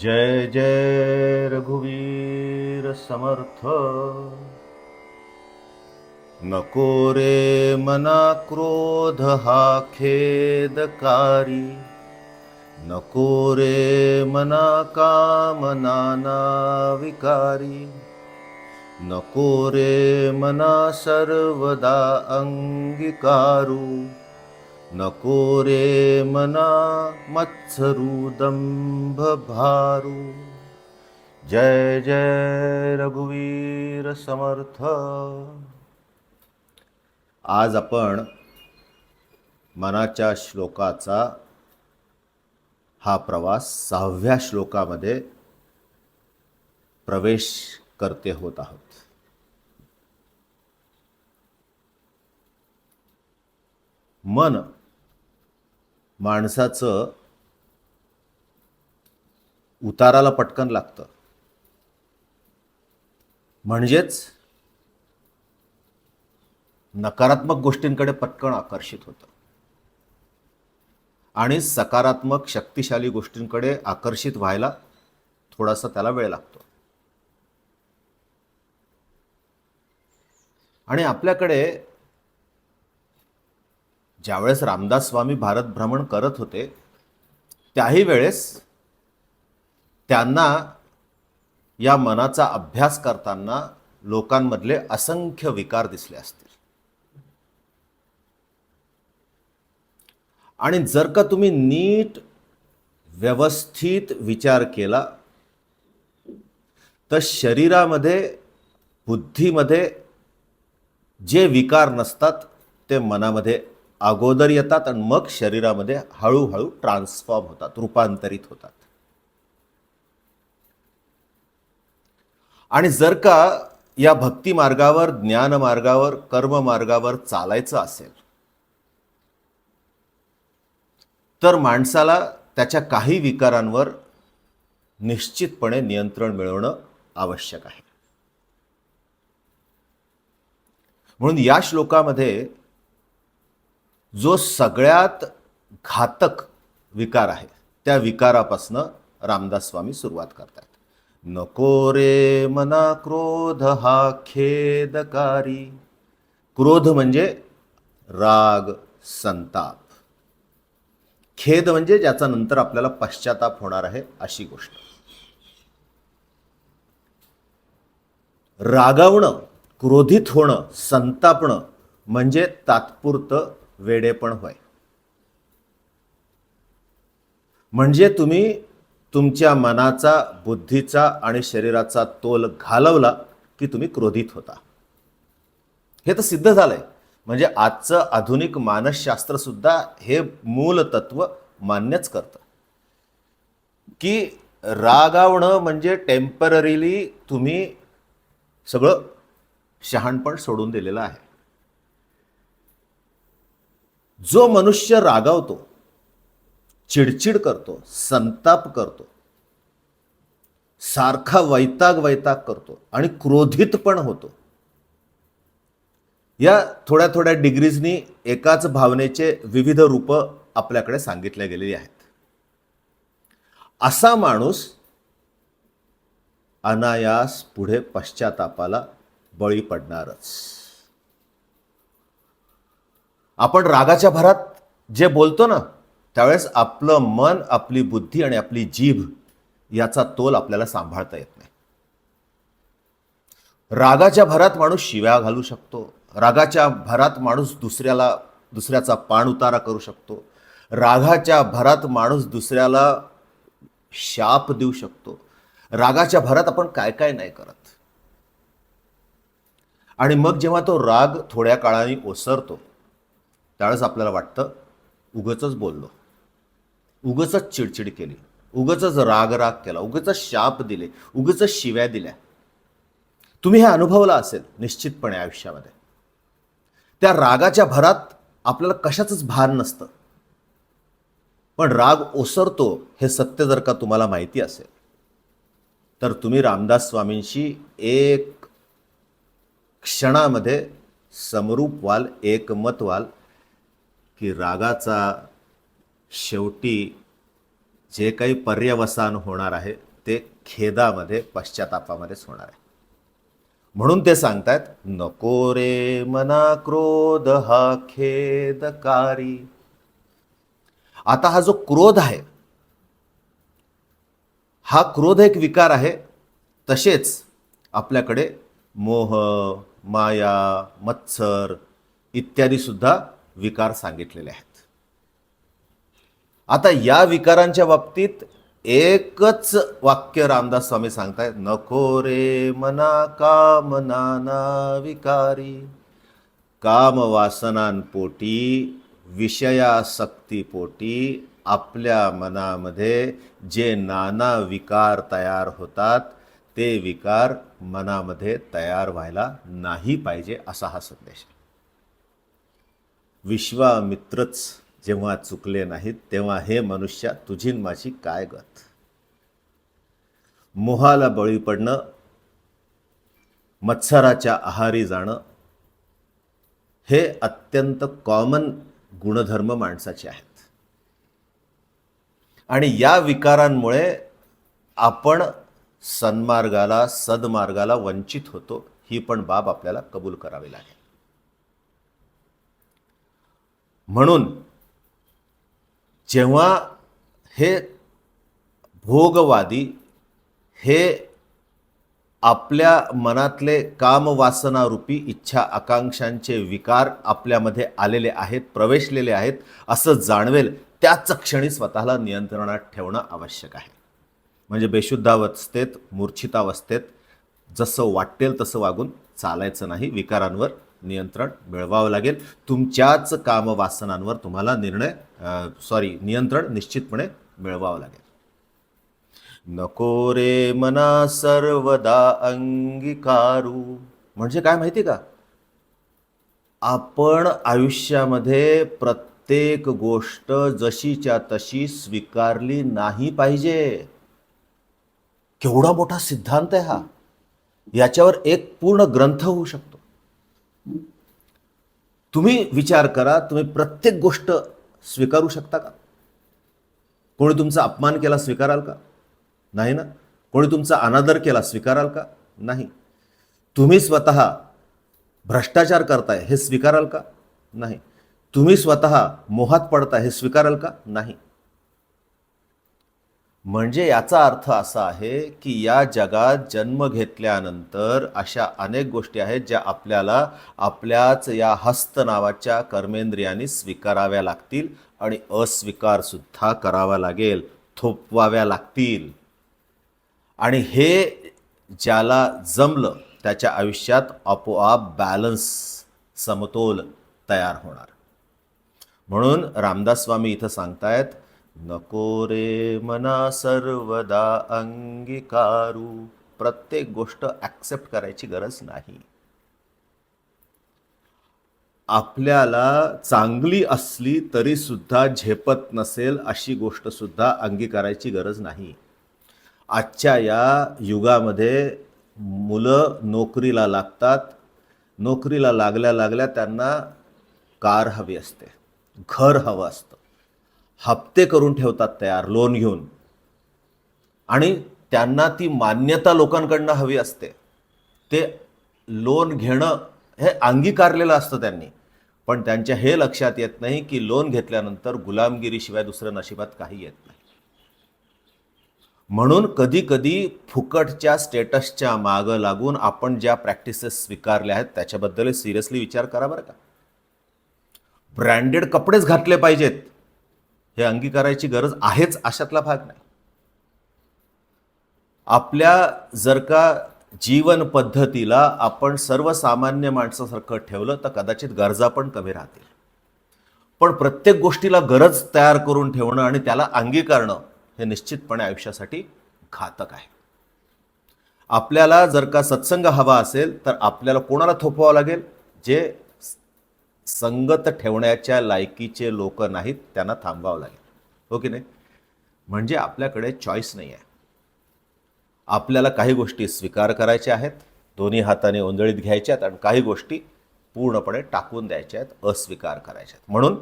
जय जय रघुवीर समर्थ। नको रे मना क्रोध हा खेदकारी। नको रे मना कामनाना विकारी। नको रे मना सर्वदा अंगीकारू। नको रे मना मत्सरू दंभ भारू जय जय रघुवीर समर्थ। आज आपण मनाच्या श्लोकाचा हा प्रवास सहाव्या श्लोकामध्ये प्रवेश करते होत आहोत. मन माणसाचं उताराला पटकन लागतं. म्हणजेच नकारात्मक गोष्टींकडे पटकन आकर्षित होतं. आणि सकारात्मक शक्तिशाली गोष्टींकडे आकर्षित व्हायला थोडासा त्याला वेळ लागतो. आणि आपल्याकडे ज्यावेळेस रामदास स्वामी भारत भ्रमण करत होते त्याही वेळेस त्यांना या मनाचा अभ्यास करताना लोकांमधले असंख्य विकार दिसले असतील. आणि जर का तुम्ही नीट व्यवस्थित विचार केला तर शरीरामध्ये बुद्धीमध्ये जे विकार नसतात ते मनामध्ये अगोदर येतात आणि मग शरीरामध्ये हळूहळू ट्रान्सफॉर्म होतात रूपांतरित होतात. आणि जर का या भक्ती मार्गावर ज्ञान मार्गावर कर्म मार्गावर चालायचं असेल तर माणसाला त्याच्या काही विकारांवर निश्चितपणे नियंत्रण मिळवणं आवश्यक आहे. म्हणून या श्लोकामध्ये जो सगळ्यात घातक विकार आहे त्या विकारापासनं रामदास स्वामी सुरुवात करतात नको रे मना क्रोध हा खेदकारी. क्रोध म्हणजे राग संताप. खेद म्हणजे ज्याचा नंतर आपल्याला पश्चाताप होणार आहे अशी गोष्ट. रागावणं क्रोधित होणं संतापणं म्हणजे तात्पुरतं वेडे पण होय. म्हणजे तुम्ही तुमच्या मनाचा बुद्धीचा आणि शरीराचा तोल घालवला की तुम्ही क्रोधित होता. हे तर सिद्ध झालंय. म्हणजे आजचं आधुनिक मानसशास्त्र सुद्धा हे मूल तत्व मान्यच करतं. की रागावणं म्हणजे टेम्पररीली तुम्ही सगळं शहाणपण सोडून दिलेलं आहे. जो मनुष्य रागावतो चिडचिड करतो संताप करतो सारखा वैताग वैताग करतो आणि क्रोधित पण होतो या थोड्या थोड्या डिग्रीजनी एकाच भावनेचे विविध रूप आपल्याकडे सांगितले गेलेली आहेत. असा माणूस अनायास पुढे पश्चातापाला बळी पडणारच. आपण रागाच्या भरात जे बोलतो ना त्यावेळेस आपलं मन आपली बुद्धी आणि आपली जीभ याचा तोल आपल्याला सांभाळता येत नाही. रागाच्या भरात माणूस शिव्या घालू शकतो. रागाच्या भरात माणूस दुसऱ्याला दुसऱ्याचा पाण उतारा करू शकतो. रागाच्या भरात माणूस दुसऱ्याला शाप देऊ शकतो. रागाच्या भरात आपण काय काय नाही करत. आणि मग जेव्हा तो राग थोड्या काळाने ओसरतो त्यावेळेस आपल्याला वाटतं उगच बोललो. उगच चिडचिड केली. उगच राग राग केला. उगच शाप दिले. उगच शिव्या दिल्या. तुम्ही हे अनुभवलं असेल निश्चितपणे आयुष्यामध्ये. त्या रागाच्या भरात आपल्याला कशाचंच भान नसतं. पण राग ओसरतो हे सत्य जर का तुम्हाला माहिती असेल तर तुम्ही रामदास स्वामींशी एक क्षणामध्ये समरूप व्हाल एकमत व्हाल की रागाचा शेवटी जे काही पर्यवसान होणार आहे ते खेदामध्ये पश्चातापामध्येच होणार आहे. म्हणून ते सांगतायत नको रे मना क्रोध हा खेदकारी. आता हा जो क्रोध आहे हा क्रोध एक विकार आहे तसेच आपल्याकडे मोह माया मत्सर इत्यादी सुद्धा विकार सांगितलेले आहेत. आता या विकारांच्या बाबतीत एकच वाक्य रामदास स्वामी सांगतायत नको रे मना काम नाना विकारी काम वासनांपोटी विषयासक्तीपोटी आपल्या मनामध्ये जे नाना विकार तयार होतात ते विकार मनामध्ये तयार व्हायला नाही पाहिजे असा हा संदेश आहे. विश्वामित्रच जेव्हा चुकले नाहीत तेव्हा हे मनुष्य तुझी माझी काय गत? मोहाला बळी पडणं मत्सराच्या आहारी जाणं हे अत्यंत कॉमन गुणधर्म माणसाचे आहेत. आणि या विकारांमुळे आपण सन्मार्गाला सद्मार्गाला वंचित होतो ही पण बाब आपल्याला कबूल करावी लागेल. म्हणून जेव्हा हे भोगवादी हे आपल्या मनातले कामवासनारूपी इच्छा आकांक्षांचे विकार आपल्यामध्ये आलेले आहेत प्रवेशलेले आहेत असं जाणवेल त्याच क्षणी स्वतःला नियंत्रणात ठेवणं आवश्यक आहे. म्हणजे बेशुद्धावस्थेत मूर्छितावस्थेत जसं वाटेल तसं वागून चालायचं नाही विकारांवर नियंत्रण मिळवावं लागेल. तुमच्याच कामवासनांवर तुम्हाला निर्णय सॉरी नियंत्रण निश्चितपणे मिळवावं लागेल. नको रे मना सर्वदा अंगीकारू. म्हणजे काय माहिती का? आपण आयुष्यामध्ये प्रत्येक गोष्ट जशीच्या तशी स्वीकारली नाही पाहिजे. केवढा मोठा सिद्धांत आहे हा. याच्यावर एक पूर्ण ग्रंथ होऊ शकतो. तुम्ही विचार करा तुम्ही प्रत्येक गोष्ट स्वीकारू शकता का? कोणी तुमचा अपमान केला स्वीकाराल का? नाही ना? कोणी तुमचा अनादर केला स्वीकाराल का? नाही. तुम्ही स्वतः भ्रष्टाचार करताय हे स्वीकाराल का? नाही. तुम्ही स्वतः मोहात पडताय हे स्वीकाराल का? नाही. म्हणजे याचा अर्थ असा आहे की या जगात जन्म घेतल्यानंतर अशा अनेक गोष्टी आहेत ज्या आपल्याला आपल्याच या हस्त नावाच्या कर्मेंद्रियांनी स्वीकाराव्या लागतील आणि अस्वीकारसुद्धा करावा लागेल थोपवाव्या लागतील. आणि हे ज्याला जमलं त्याच्या आयुष्यात आपोआप बॅलन्स समतोल तयार होणार. म्हणून रामदास स्वामी इथं सांगतायत नको रे मना सर्वदा अंगीकारू. प्रत्येक गोष्ट ॲक्सेप्ट करायची गरज नाही. आपल्याला चांगली असली तरी सुद्धा झेपत नसेल अशी गोष्ट सुद्धा अंगीकारायची गरज नाही. आजच्या या युगामध्ये मुलं नोकरीला लागतात. नोकरीला लागल्या लागल्या त्यांना कार हवी असते. घर हवं असतं. हप्ते करून ठेवतात तयार लोन घेऊन. आणि त्यांना ती मान्यता लोकांकडनं हवी असते. ते लोन घेणं हे अंगीकारलेलं असतं त्यांनी. पण त्यांच्या हे लक्षात येत नाही की लोन घेतल्यानंतर गुलामगिरीशिवाय दुसरं नशिबात काही येत नाही. म्हणून कधी कधी फुकटच्या स्टेटसच्या मागं लागून आपण ज्या प्रॅक्टिसेस स्वीकारल्या आहेत त्याच्याबद्दल सिरियसली विचार करा बरं का. ब्रँडेड कपडेच घातले पाहिजेत. हे अंगीकारायची गरज आहेच अशातला भाग नाही. आपल्या जर का जीवन पद्धतीला आपण सर्वसामान्य माणसासारखं ठेवलं तर कदाचित गरजा पण कमी राहतील. पण प्रत्येक गोष्टीला गरज तयार करून ठेवणं आणि त्याला अंगीकारणं हे निश्चितपणे आयुष्यासाठी घातक आहे. आपल्याला जर का सत्संग हवा असेल तर आपल्याला कोणाला थोपवावं लागेल? जे संगत ठेवण्याच्या लायकीचे लोक नाहीत त्यांना थांबवावं लागेल. हो की नाही? म्हणजे आपल्याकडे चॉईस नाही आहे. आपल्याला काही गोष्टी स्वीकार करायच्या आहेत दोन्ही हाताने ओंजळीत घ्यायच्या आहेत आणि काही गोष्टी पूर्णपणे टाकून द्यायच्या आहेत अस्वीकार करायच्या आहेत. म्हणून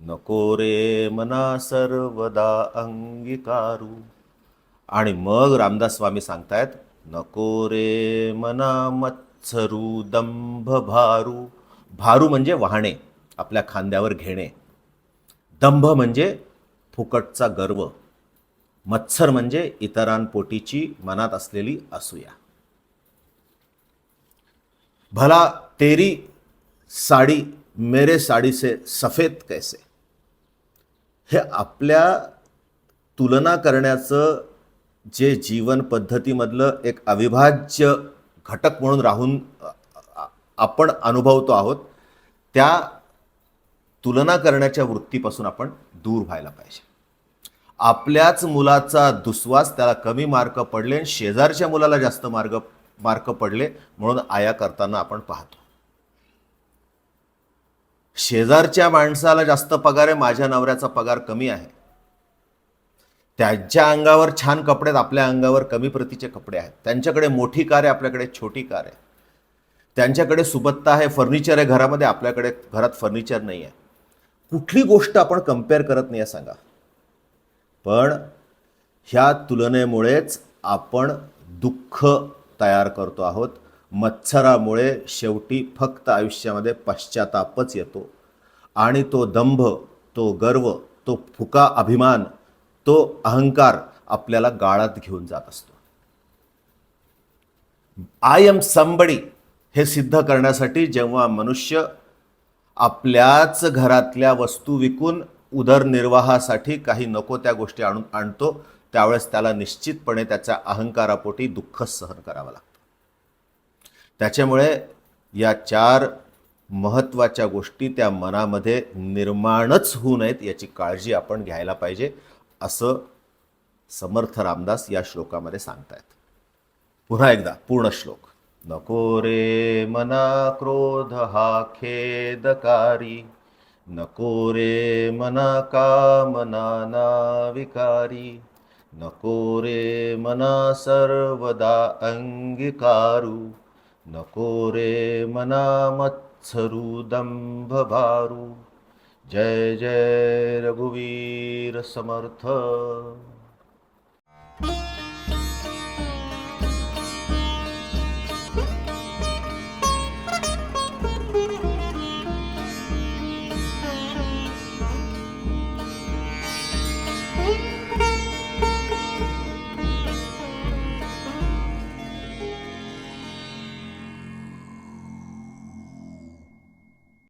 नको रे मना सर्वदा अंगीकारू. आणि मग रामदास स्वामी सांगतायत नको रे मना मत्सरू दंभ भारू भारू म्हणजे वाहणे आपल्या खांद्यावर घेणे. दंभ म्हणजे फुकटचा गर्व. मत्सर म्हणजे इतरांपोटीची मनात असलेली असूया. भला तेरी साडी मेरे साडीचे सफेद कैसे? हे आपल्या तुलना करण्याचं जे जीवन पद्धतीमधलं एक अविभाज्य घटक म्हणून राहून आपण अनुभवतो आहोत त्या तुलना करण्याच्या वृत्तीपासून आपण दूर व्हायला पाहिजे. आपल्याच मुलाचा दुस्वास त्याला कमी मार्क पडले आणि शेजारच्या मुलाला जास्त मार्ग मार्क पडले म्हणून आया करताना आपण पाहतो. शेजारच्या माणसाला जास्त पगार आहे माझ्या नवऱ्याचा पगार कमी आहे. त्यांच्या अंगावर छान कपडे आहेत आपल्या अंगावर कमी प्रतीचे कपडे आहेत. त्यांच्याकडे मोठी कार आहे आपल्याकडे छोटी कार आहे. त्यांच्याकडे सुबत्ता आहे फर्निचर आहे घरामध्ये आपल्याकडे घरात फर्निचर नाही आहे कुठली गोष्ट आपण कंपेअर करत नाही आहे सांगा. पण ह्या तुलनेमुळेच आपण दुःख तयार करतो आहोत. मत्सरामुळे शेवटी फक्त आयुष्यामध्ये पश्चातापच येतो. आणि तो दंभ तो गर्व तो फुका अभिमान तो अहंकार आपल्याला गाळात घेऊन जात असतो. आय एम समबडी हे सिद्ध करण्यासाठी जेव्हा मनुष्य आपल्याच घरातल्या वस्तू विकून उदरनिर्वाहासाठी काही नको त्या गोष्टी आणून आणतो त्यावेळेस त्याला निश्चितपणे त्याच्या अहंकारापोटी दुःख सहन करावं लागतं. त्याच्यामुळे या चार महत्त्वाच्या गोष्टी त्या मनामध्ये निर्माणच होऊ नयेत याची काळजी आपण घ्यायला पाहिजे असं समर्थ रामदास या श्लोकामध्ये सांगतायत. पुन्हा एकदा पूर्ण श्लोक. नको रे मना क्रोध हा खेदकारी. नको रे मना कामना ना विकारी. नको रे मना सर्वदा अंगीकारू. नको रे मना मत्सरू दंभ भारू. जय जय रघुवीर समर्थ.